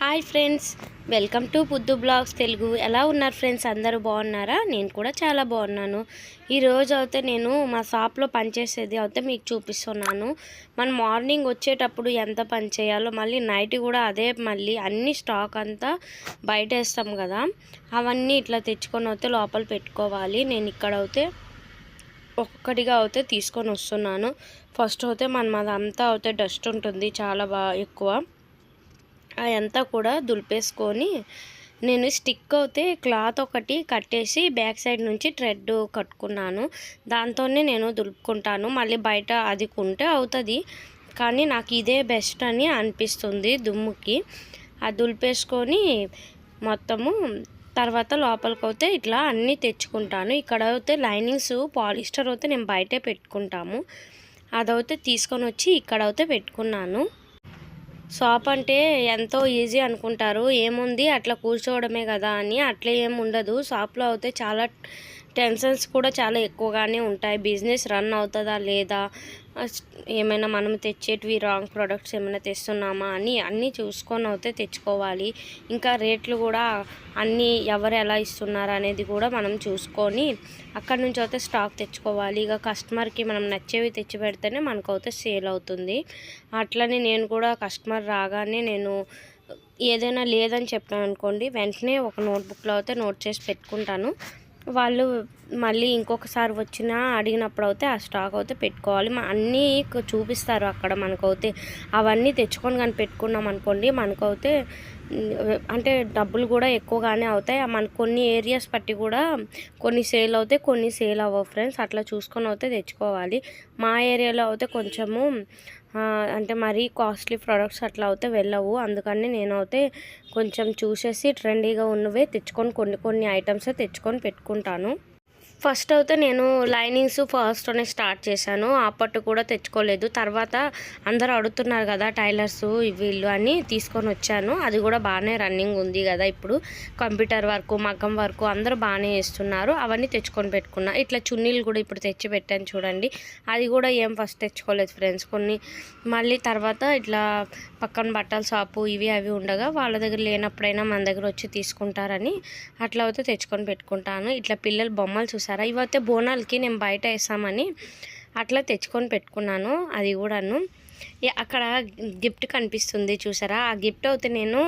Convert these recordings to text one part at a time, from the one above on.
Hi friends welcome to Puddu blogs Telugu. ఎలా ఉన్నారు friends? అందరూ బాగున్నారా? నేను కూడా చాలా బాగున్నాను. ఈరోజు అయితే నేను మా షాప్లో పనిచేసేది అయితే మీకు చూపిస్తున్నాను. మనం మార్నింగ్ వచ్చేటప్పుడు ఎంత పని చేయాలో మళ్ళీ నైట్ కూడా అదే మళ్ళీ అన్ని స్టాక్ అంతా బయట వేస్తాం కదా. అవన్నీ ఇట్లా తెచ్చుకొని అయితే లోపల పెట్టుకోవాలి. నేను ఇక్కడ అయితే ఒక్కొక్కటిగా అయితే తీసుకొని వస్తున్నాను. ఫస్ట్ అయితే మనం అదంతా అయితే డస్ట్ ఉంటుంది చాలా బాగా ఎక్కువ. అదంతా కూడా దులిపేసుకొని నేను స్టిక్ అయితే క్లాత్ ఒకటి కట్టేసి బ్యాక్ సైడ్ నుంచి థ్రెడ్ కట్టుకున్నాను. దాంతోనే నేను దులుపుకుంటాను. మళ్ళీ బయట అది కుంటే అవుతుంది. కానీ నాకు ఇదే బెస్ట్ అని అనిపిస్తుంది దుమ్ముకి. ఆ దులిపేసుకొని మొత్తము తర్వాత లోపలికి అయితే ఇట్లా అన్నీ తెచ్చుకుంటాను. ఇక్కడ అయితే లైనింగ్స్ పాలిస్టర్ అయితే నేను బయటే పెట్టుకుంటాము. అదైతే తీసుకొని వచ్చి ఇక్కడ అయితే పెట్టుకున్నాను. షాప్ అంటే ఎంతో ఈజీ అనుకుంటారు. ఏముంది? అట్లా కూర్చోవడమే కదా అని. అట్లా ఏం ఉండదు. షాప్లో అయితే చాలా టెన్షన్స్ కూడా చాలా ఎక్కువగానే ఉంటాయి. బిజినెస్ రన్ అవుతుందా లేదా? ఏమైనా మనం తెచ్చేటివి రాంగ్ ప్రొడక్ట్స్ ఏమైనా తెస్తున్నామా అని అన్నీ చూసుకొని అయితే తెచ్చుకోవాలి. ఇంకా రేట్లు కూడా అన్నీ ఎవరు ఎలా ఇస్తున్నారు అనేది కూడా మనం చూసుకొని అక్కడ నుంచి అయితే స్టాక్ తెచ్చుకోవాలి. ఇక కస్టమర్కి మనం నచ్చేవి తెచ్చి పెడితేనే మనకైతే సేల్ అవుతుంది. అట్లనే నేను కూడా కస్టమర్ రాగానే నేను ఏదైనా లేదని చెప్పాను అనుకోండి వెంటనే ఒక నోట్బుక్లో అయితే నోట్ చేసి పెట్టుకుంటాను. వాళ్ళు మళ్ళీ ఇంకొకసారి వచ్చినా అడిగినప్పుడు అయితే ఆ స్టాక్ అయితే పెట్టుకోవాలి. అన్నీ చూపిస్తారు అక్కడ మనకైతే అవన్నీ తెచ్చుకొని కానీ పెట్టుకున్నాం అనుకోండి మనకైతే అంటే డబ్బులు కూడా ఎక్కువగానే అవుతాయి. మన కొన్ని ఏరియాస్ బట్టి కూడా కొన్ని సేల్ అవుతాయి కొన్ని సేల్ అవ్వవు ఫ్రెండ్స్. అట్లా చూసుకొని అయితే తెచ్చుకోవాలి. మా ఏరియాలో అయితే కొంచెము అంటే మరీ కాస్ట్లీ ప్రొడక్ట్స్ అట్లా అయితే వెళ్ళవు. అందుకని నేనైతే కొంచెం చూసేసి ట్రెండీగా ఉన్నవే తెచ్చుకొని కొన్ని కొన్ని ఐటమ్స్ తెచ్చుకొని పెట్టుకుంటాను. ఫస్ట్ అయితే నేను లైనింగ్స్ ఫస్ట్లోనే స్టార్ట్ చేశాను. అప్పట్టు కూడా తెచ్చుకోలేదు. తర్వాత అందరూ అడుగుతున్నారు కదా టైలర్స్ వీళ్ళు అని తీసుకొని వచ్చాను. అది కూడా బాగానే రన్నింగ్ ఉంది కదా ఇప్పుడు. కంప్యూటర్ వర్క్ మగ్గం వర్క్ అందరూ బాగానే చేస్తున్నారు. అవన్నీ తెచ్చుకొని పెట్టుకున్నా. ఇట్లా చున్నీలు కూడా ఇప్పుడు తెచ్చి పెట్టాను చూడండి. అది కూడా ఏం ఫస్ట్ తెచ్చుకోలేదు ఫ్రెండ్స్. కొన్ని మళ్ళీ తర్వాత ఇట్లా పక్కన బట్టల షాపు ఇవి అవి ఉండగా వాళ్ళ దగ్గర లేనప్పుడైనా మన దగ్గర వచ్చి తీసుకుంటారని అట్లా అయితే తెచ్చుకొని పెట్టుకుంటాను. ఇట్లా పిల్లలు బొమ్మలు చూసారు? చూసారా ఇవైతే బోనాలకి నేను బయట వేసామని అట్లా తెచ్చుకొని పెట్టుకున్నాను అది కూడాను. అక్కడ గిఫ్ట్ కనిపిస్తుంది చూసారా? ఆ గిఫ్ట్ అయితే నేను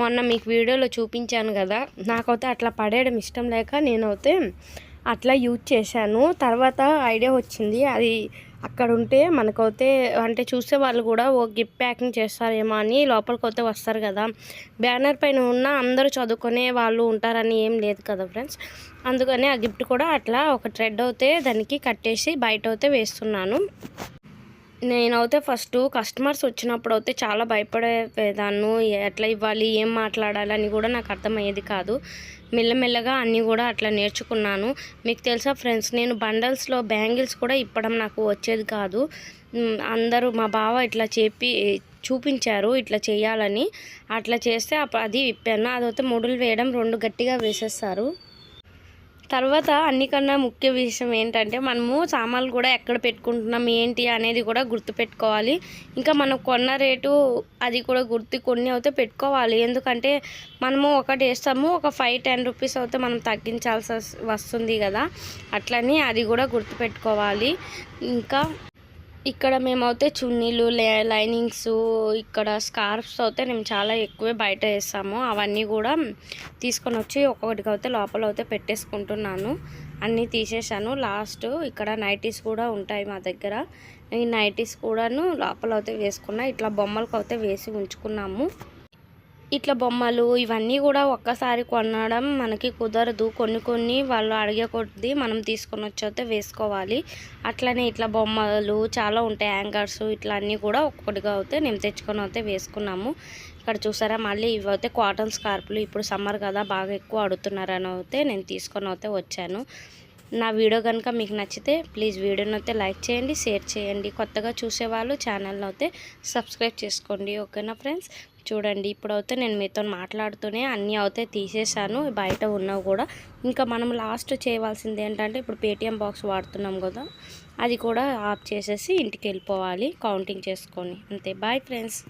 మొన్న మీకు వీడియోలో చూపించాను కదా నాకైతే అట్లా పడేయడం ఇష్టం లేక నేనైతే అట్లా యూజ్ చేశాను. తర్వాత ఐడియా వచ్చింది అది అక్కడ ఉంటే మనకైతే అంటే చూసే వాళ్ళు కూడా ఓ గిఫ్ట్ ప్యాకింగ్ చేస్తారేమో అని లోపలికి అయితే వస్తారు కదా. బ్యానర్ పైన ఉన్న అందరూ చదువుకునే వాళ్ళు ఉంటారని ఏం లేదు కదా ఫ్రెండ్స్. అందుకని ఆ గిఫ్ట్ కూడా అట్లా ఒక థ్రెడ్ అయితే దానికి కట్టేసి బయట అయితే వేస్తున్నాను. నేనైతే ఫస్ట్ కస్టమర్స్ వచ్చినప్పుడు అయితే చాలా భయపడేదాన్ను. ఎట్లా ఇవ్వాలి ఏం మాట్లాడాలి అని కూడా నాకు అర్థమయ్యేది కాదు. మెల్లమెల్లగా అన్నీ కూడా అట్లా నేర్చుకున్నాను. మీకు తెలుసా ఫ్రెండ్స్ నేను బండల్స్లో బ్యాంగిల్స్ కూడా ఇప్పడం నాకు వచ్చేది కాదు. అందరూ మా బావ ఇట్లా చెప్పి చూపించారు ఇట్లా చేయాలని. అట్లా చేస్తే అది విప్పాను. అదైతే ముడులు వేయడం రెండు గట్టిగా వేసేస్తారు. తర్వాత అన్నికన్నా ముఖ్య విషయం ఏంటంటే మనము సామాన్లు కూడా ఎక్కడ పెట్టుకుంటున్నాం ఏంటి అనేది కూడా గుర్తుపెట్టుకోవాలి. ఇంకా మనం కొన్న రేటు అది కూడా గుర్తు కొన్ని అయితే పెట్టుకోవాలి. ఎందుకంటే మనము ఒకటి వేస్తాము ఒక ఫైవ్ టెన్ రూపీస్ అయితే మనం తగ్గించాల్సి వస్తుంది కదా. అట్లని అది కూడా గుర్తుపెట్టుకోవాలి. ఇంకా ఇక్కడ మేమైతే చున్నీలు లైనింగ్స్ ఇక్కడ స్కార్ఫ్స్ అయితే మేము చాలా ఎక్కువే బయట వేస్తాము. అవన్నీ కూడా తీసుకొని వచ్చి ఒక్కొక్కటికి అయితే లోపల అయితే పెట్టేసుకుంటున్నాను. అన్నీ తీసేసాను లాస్ట్ ఇక్కడ నైటీస్ కూడా ఉంటాయి మా దగ్గర. ఈ నైటీస్ కూడాను లోపల అయితే వేసుకున్నా ఇట్లా బొమ్మలకు అయితే వేసి ఉంచుకున్నాము. ఇట్లా బొమ్మలు ఇవన్నీ కూడా ఒక్కసారి కొనడం మనకి కుదరదు. కొన్ని కొన్ని వాళ్ళు అడిగే కొద్ది మనం తీసుకొని వచ్చే వేసుకోవాలి. అట్లనే ఇట్లా బొమ్మలు చాలా ఉంటాయి. యాంకర్స్ ఇట్లా అన్నీ కూడా ఒక్కొక్కటిగా అయితే నేను తెచ్చుకొని అయితే వేసుకున్నాము. ఇక్కడ చూసారా? మళ్ళీ ఇవి అయితే కాటన్ స్కార్పులు ఇప్పుడు సమ్మర్ కదా బాగా ఎక్కువ అడుగుతున్నారని అయితే నేను తీసుకొని అయితే వచ్చాను. నా వీడియో కనుక మీకు నచ్చితే ప్లీజ్ వీడియోని అయితే లైక్ చేయండి షేర్ చేయండి. కొత్తగా చూసేవాళ్ళు ఛానల్ని అయితే సబ్స్క్రైబ్ చేసుకోండి. ఓకేనా ఫ్రెండ్స్? చూడండి ఇప్పుడైతే నేను మీతో మాట్లాడుతూనే అన్నీ అయితే తీసేసాను బయట ఉన్నవి కూడా. ఇంకా మనం లాస్ట్ చేయవలసింది ఏంటంటే ఇప్పుడు పేటిఎం బాక్స్ వాడుతున్నాం కదా అది కూడా ఆఫ్ చేసేసి ఇంటికి వెళ్ళిపోవాలి కౌంటింగ్ చేసుకొని. అంతే బాయ్ ఫ్రెండ్స్.